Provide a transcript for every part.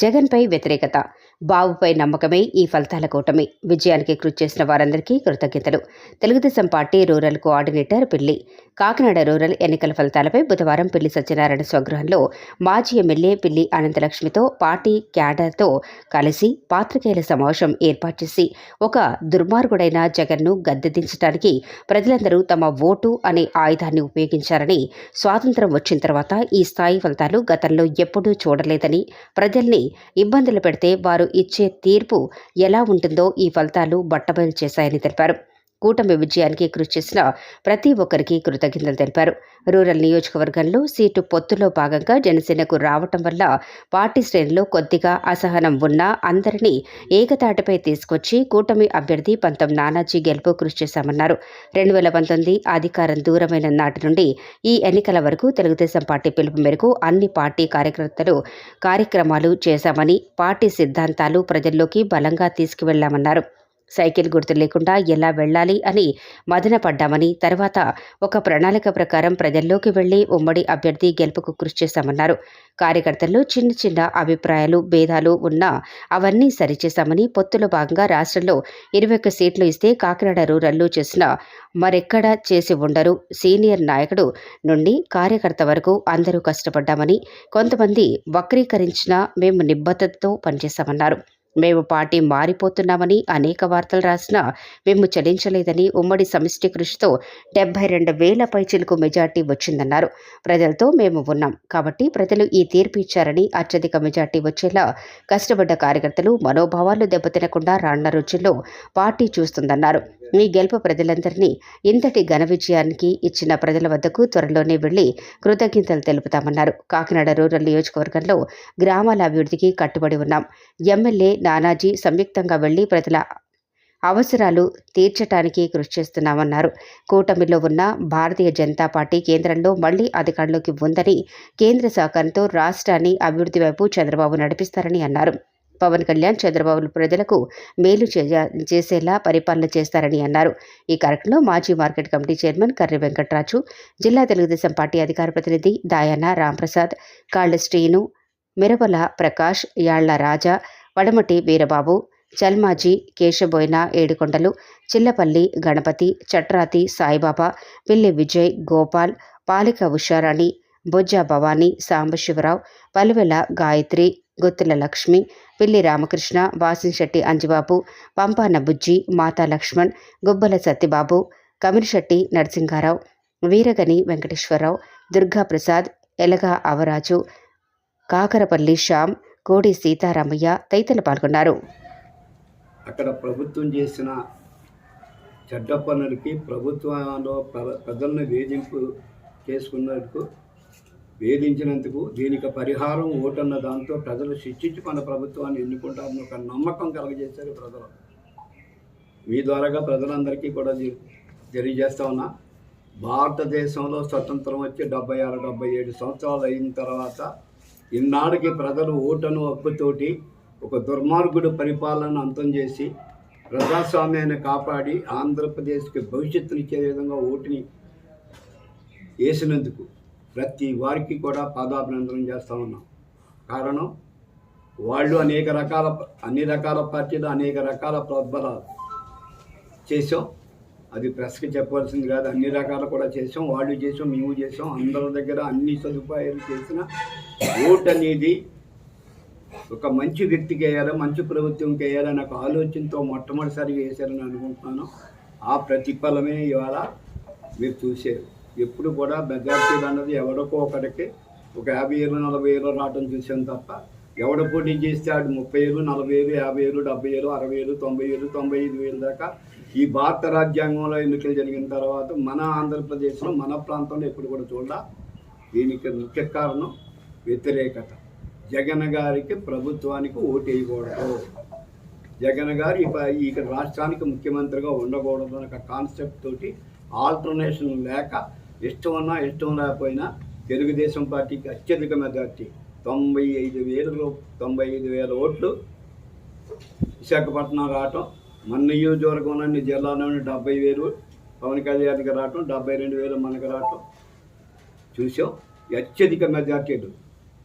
జగన్పై వ్యతిరేకత. బాబుపై నమ్మకమే ఈ ఫలితాల కూటమి. విజయానికి కృషి చేసిన వారందరికీ కృతజ్ఞతలు. తెలుగుదేశం పార్టీ రూరల్ కోఆర్డినేటర్ పిల్లి. కాకినాడ రూరల్ ఎన్నికల ఫలితాలపై బుధవారం పిల్లి సత్యనారాయణ స్వగృహంలో మాజీ ఎమ్మెల్యే పిల్లి అనంతలక్ష్మితో పార్టీ క్యాడర్తో కలిసి పాత్రికేయుల సమావేశం ఏర్పాటు చేసి ఒక దుర్మార్గుడైన జగన్ను గద్దెదించడానికి ప్రజలందరూ తమ ఓటు అనే ఆయుధాన్ని ఉపయోగించారని స్వాతంత్రం వచ్చిన తర్వాత ఈ స్థాయి ఫలితాలు గతంలో ఎప్పుడూ చూడలేదని ప్రజల్ని ఇబ్బందులు పెడితే వారు ఇచ్చే తీర్పు ఎలా ఉంటుందో ఈ ఫలితాలు బట్టబయలు చేశాయని తెలిపారు. కూటమి విజయానికి కృషి చేసిన ప్రతి ఒక్కరికి కృతజ్ఞతలు తెలిపారు. రూరల్ నియోజకవర్గంలో సీటు పొత్తులో భాగంగా జనసేనకు రావటం వల్ల పార్టీ శ్రేణిలో కొద్దిగా అసహనం ఉన్నా అందరినీ ఏకతాటిపై తీసుకొచ్చి కూటమి అభ్యర్థి పంతం నానాజీ గెలుపు కృషి చేశామన్నారు. రెండు వేల పంతొమ్మిది అధికారం దూరమైన నాటి నుండి ఈ ఎన్నికల వరకు తెలుగుదేశం పార్టీ పిలుపు మేరకు అన్ని పార్టీ కార్యకర్తలు కార్యక్రమాలు చేశామని పార్టీ సిద్ధాంతాలు ప్రజల్లోకి బలంగా తీసుకువెళ్ళామన్నారు. సైకిల్ గుర్తు లేకుండా ఎలా వెళ్ళాలి అని మదన పడ్డామని తర్వాత ఒక ప్రణాళిక ప్రకారం ప్రజల్లోకి వెళ్ళి ఉమ్మడి అభ్యర్థి గెలుపుకు కృషి చేశామన్నారు కార్యకర్తల్లో చిన్న చిన్న అభిప్రాయాలు భేదాలు ఉన్నా అవన్నీ సరిచేశామని పొత్తులో భాగంగా రాష్ట్రంలో ఇరవై ఒక్క సీట్లు ఇస్తే కాకినాడ రూరల్లో చేసిన మరెక్కడ చేసి ఉండరు. సీనియర్ నాయకుడు నుండి కార్యకర్త వరకు అందరూ కష్టపడ్డామని కొంతమంది వక్రీకరించినా మేము నిబద్ధతతో పనిచేశామన్నారు మేము పార్టీ మారిపోతున్నామని అనేక వార్తలు రాసినా మేము చలించలేదని ఉమ్మడి సమిష్టి కృషితో డెబ్బై రెండు వేల పైచిలకు మెజార్టీ వచ్చిందన్నారు. ప్రజలతో మేము ఉన్నాం కాబట్టి ప్రజలు ఈ తీర్పు ఇచ్చారని అత్యధిక మెజార్టీ వచ్చేలా కష్టపడ్డ కార్యకర్తలు మనోభావాలు దెబ్బతినకుండా రానున్న రోజుల్లో పార్టీ చూస్తుందన్నారు. ఈ గెలుపు ప్రజలందరినీ ఇంతటి ఘన విజయానికి ఇచ్చిన ప్రజల వద్దకు త్వరలోనే వెళ్ళి కృతజ్ఞతలు తెలుపుతామన్నారు. కాకినాడ రూరల్ నియోజకవర్గంలో గ్రామాల అభివృద్ధికి కట్టుబడి ఉన్నాం. ఎమ్మెల్యే నానాజీ సంయుక్తంగా వెళ్ళి ప్రజల అవసరాలు తీర్చడానికి కృషి చేస్తున్నామన్నారు. కూటమిలో ఉన్న భారతీయ జనతా పార్టీ కేంద్రంలో మళ్ళీ అధికారంలోకి ఉందని కేంద్ర సహకారంతో రాష్ట్రాన్ని అభివృద్ధి వైపు చంద్రబాబు నడిపిస్తారని అన్నారు. పవన్ కళ్యాణ్ చంద్రబాబు ప్రజలకు మేలు చేసేలా పరిపాలన చేస్తారని అన్నారు. ఈ కార్యక్రమంలో మాజీ market committee chairman Karri Venkatraju జిల్లా తెలుగుదేశం పార్టీ అధికార ప్రతినిధి దాయన్న రాంప్రసాద్ కాళ్ళ శ్రీను మిరవల ప్రకాష్ యాళ్ళ రాజా వడమటి వీరబాబు చల్మాజీ కేశబోయిన ఏడుకొండలు చిల్లపల్లి గణపతి చట్రాతి సాయిబాబా పిల్లి విజయ్ గోపాల్ పాలిక ఉషారాణి బొజ్జా భవానీ సాంబశివరావు పలువెల గాయత్రి గుత్తుల లక్ష్మి పిల్లి రామకృష్ణ వాసిన్శెట్టి అంజిబాబు పంపాన బుజ్జి మాతా లక్ష్మణ్ గుబ్బల సత్యబాబు కమిరిశెట్టి నరసింహారావు వీరగని వెంకటేశ్వరరావు దుర్గాప్రసాద్ ఎలగా అవరాజు కాకరపల్లి శ్యామ్ కోడి సీతారామయ్య తదితరులు పాల్గొన్నారు. అక్కడ ప్రభుత్వం చేసిన చెడ్డ పనులకి ప్రభుత్వంలో ప్ర- ప్రజలను వేధింపు చేసుకున్నందుకు వేధించినందుకు దీనికి పరిహారం ఓటన్న దాంతో ప్రజలు శిక్షించి మన ప్రభుత్వాన్ని ఎన్నుకుంటారని ఒక నమ్మకం కలగజేశారు ప్రజలు. మీ ద్వారాగా ప్రజలందరికీ కూడా తెలియజేస్తా ఉన్నా భారతదేశంలో స్వతంత్రం వచ్చి డెబ్బై ఆరు డెబ్బై ఏడు సంవత్సరాలు అయిన తర్వాత ఇన్నాడికి ప్రజలు ఓటను హక్కుతోటి ఒక దుర్మార్గుడు పరిపాలన అంతం చేసి ప్రజాస్వామ్యాన్ని కాపాడి ఆంధ్రప్రదేశ్కి భవిష్యత్తునిచ్చే విధంగా ఓటుని వేసినందుకు ప్రతి వారికి కూడా పాదాభినందనం చేస్తూ ఉన్నాం. కారణం వాళ్ళు అనేక రకాల అన్ని రకాల పార్టీలు అనేక రకాల ప్రోద్బలాలు చేసాం అది ప్రెస్కి చెప్పవలసింది కాదు అన్ని రకాలు కూడా చేసాం వాళ్ళు చేసాం మేము చేసాం అందరి దగ్గర అన్ని సదుపాయాలు చేసిన ఓట్ అనేది ఒక మంచి వ్యక్తికి వేయాలి మంచి ప్రభుత్వంకి వేయాలని ఒక ఆలోచనతో మొట్టమొదటిసారి వేశారని అనుకుంటున్నాను. ఆ ప్రతిఫలమే ఇవాళ మీరు చూసారు ఎప్పుడు కూడా మెజార్టీ అన్నది ఎవరికో ఒకరికి ఒక యాభై ఏళ్ళు నలభై ఏళ్ళు రావడం చూసాం తప్ప ఎవడ పోటీ చేస్తే ఆడు ముప్పై ఏళ్ళు నలభై ఏళ్ళు యాభై ఏళ్ళు డెబ్బై ఏళ్ళు అరవై ఏళ్ళు తొంభై ఏళ్ళు తొంభై ఐదు వేలు దాకా ఈ భారత రాజ్యాంగంలో ఎన్నికలు జరిగిన తర్వాత మన ఆంధ్రప్రదేశ్లో మన ప్రాంతంలో ఎప్పుడు కూడా చూడాల. దీనికి ముఖ్య కారణం వ్యతిరేకత. జగన్ గారికి ప్రభుత్వానికి ఓటు వేయకూడదు జగన్ గారు ఈ రాష్ట్రానికి ముఖ్యమంత్రిగా ఉండకూడదు అనే కాన్సెప్ట్ తోటి ఆల్టర్నేషన్ లేక ఇష్టం ఉన్నా ఇష్టం లేకపోయినా తెలుగుదేశం పార్టీకి అత్యధిక మెజార్టీ. తొంభై ఐదు వేలు తొంభై ఐదు వేల ఓట్లు విశాఖపట్నం రావటం మన నియోజకవర్గంలోని జిల్లాలోని డెబ్బై వేలు పవన్ కళ్యాణ్కి రావటం డెబ్బై రెండు వేలు మనకి రావటం చూసాం. అత్యధిక మెజార్టీలు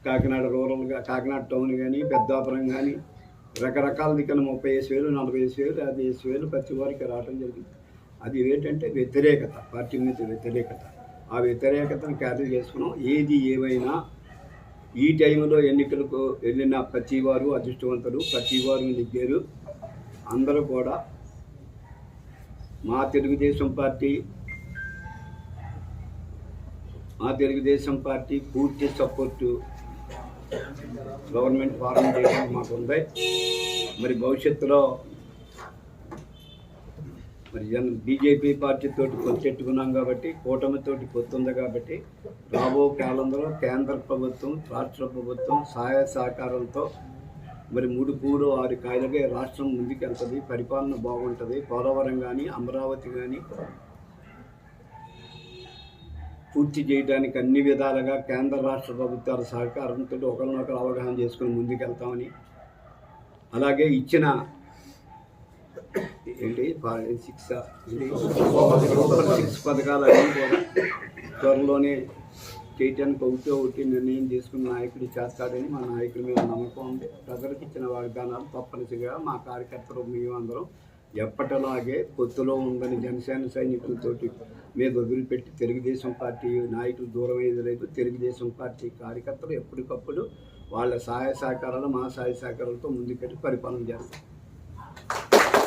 కాకినాడ రూరల్గా కాకినాడ టౌన్ కానీ పెద్దాపురం కానీ రకరకాల దిక్కున ముప్పై వేసి వేలు నలభై వేసి వేలు యాభై వేసి వేలు ప్రతి వారికి రావడం జరిగింది. అది ఏంటంటే వ్యతిరేకత పార్టీ మీద వ్యతిరేకత. ఆ వ్యతిరేకతను క్యారీ చేసుకున్నాం. ఏది ఏమైనా ఈ టైంలో ఎన్నికలకు వెళ్ళిన ప్రతి వారు అదృష్టవంతులు ప్రతి వారు నెగ్గారు అందరూ కూడా మా తెలుగుదేశం పార్టీ మా తెలుగుదేశం పార్టీ పూర్తి సపోర్టు గవర్నమెంట్ ఫారం చేయడానికి మాకు ఉంది. మరి భవిష్యత్తులో మరి జన్ బీజేపీ పార్టీతో పొత్తెట్టుకున్నాం కాబట్టి కూటమితోటి పొత్తుంది కాబట్టి రాబో కాలంలో కేంద్ర ప్రభుత్వం రాష్ట్ర ప్రభుత్వం సహాయ సహకారంతో మరి మూడు పూలు ఆరు కాయలుగా రాష్ట్రం ముందుకెళ్తుంది పరిపాలన బాగుంటుంది పోలవరం కానీ అమరావతి కానీ పూర్తి చేయడానికి అన్ని విధాలుగా కేంద్ర రాష్ట్ర ప్రభుత్వాల సహకారంతో ఒకరినొకరు అవగాహన చేసుకుని ముందుకెళ్తామని అలాగే ఇచ్చిన ఏంటి? సిక్స్ సూపర్ సిక్స్ పథకాలు అన్నీ కూడా త్వరలోనే చేయటానికి ఒకటి ఒకటి నిర్ణయం తీసుకున్న నాయకుడు చేస్తాడని మా నాయకుడి మీద నమ్మకం ఉంది. ప్రజలకు ఇచ్చిన వాగ్దానాలు తప్పనిసరిగా మా కార్యకర్తలు మేమందరం ఎప్పటిలాగే పొత్తులో ఉందని జనసేన సైనికులతోటి మీద వదిలిపెట్టి తెలుగుదేశం పార్టీ నాయకులు దూరం అయ్యేది లేదు. తెలుగుదేశం పార్టీ కార్యకర్తలు ఎప్పటికప్పుడు వాళ్ళ సహాయ సహకారాలు మా సహాయ సహకారాలతో ముందుకెళ్ళి పరిపాలన చేస్తారు.